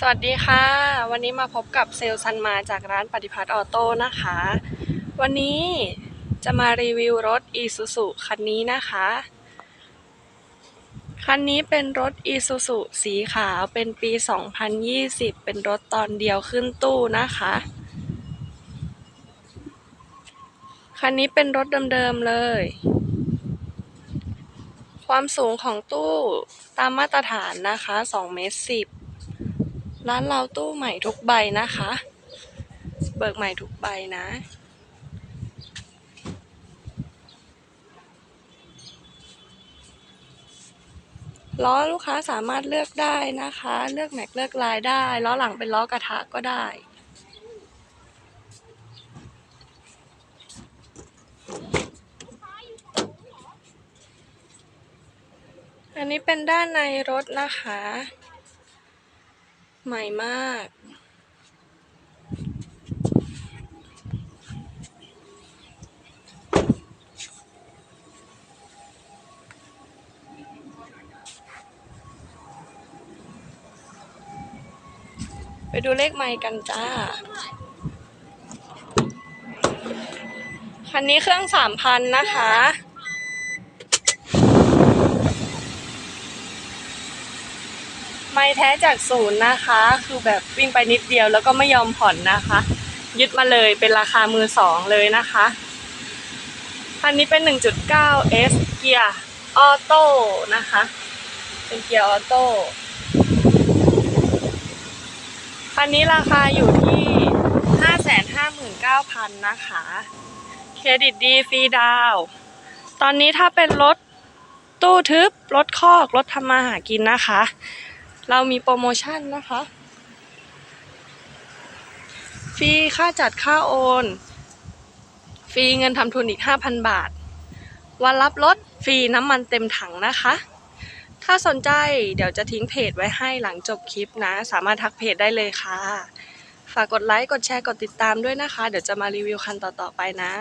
สวัสดีค่ะ วันนี้มาพบกับเซลซันมาจากร้านปฏิพัฒน์ออโต้นะคะ วันนี้จะมารีวิวรถ Isuzu คันนี้นะคะ คันนี้เป็นรถ Isuzu สีขาวเป็นปี 2020 เป็นรถตอนเดียวขึ้นตู้นะคะ คันนี้เป็นรถเดิมๆเลย ความสูงของตู้ตามมาตรฐานนะคะ2เมตร10 ร้านเราตู้ใหม่ทุกใบนะคะ เบิกใหม่ทุกใบนะ ล้อลูกค้าสามารถเลือกได้นะคะ เลือกแม็กเลือกลายได้ ล้อหลังเป็นล้อกระทะก็ได้อันนี้เป็นด้านในรถนะคะ ใหม่มาก ไปดูเลขไมค์กันจ้า คันนี้เครื่องสามพันนะคะ ไม่แท้จากศูนย์นะคะ คือแบบวิ่งไปนิดเดียวแล้วก็ไม่ยอมผ่อนนะคะ ยึดมาเลยเป็นราคามือสองเลยนะคะคันนี้เป็น 1.9 S เกียร์ออโต้นะคะ เป็นเกียร์ออโต้คันนี้ราคาอยู่ที่ 559,000 นะคะ เครดิตดีฟรีดาว ตอนนี้ถ้าเป็นรถตู้ทึบ รถคอก รถทำมาหากินนะคะ เรามีโปรโมชั่นนะคะ ฟรีค่าจัดค่าโอน ฟรีเงินทำทุนอีก 5,000 บาท วันรับรถฟรีน้ำมันเต็มถังนะคะ ถ้าสนใจเดี๋ยวจะทิ้งเพจไว้ให้หลังจบคลิปนะ สามารถทักเพจได้เลยค่ะ ฝากกดไลค์ กดแชร์ กดติดตามด้วยนะคะ เดี๋ยวจะมารีวิวคันต่อๆไปนะ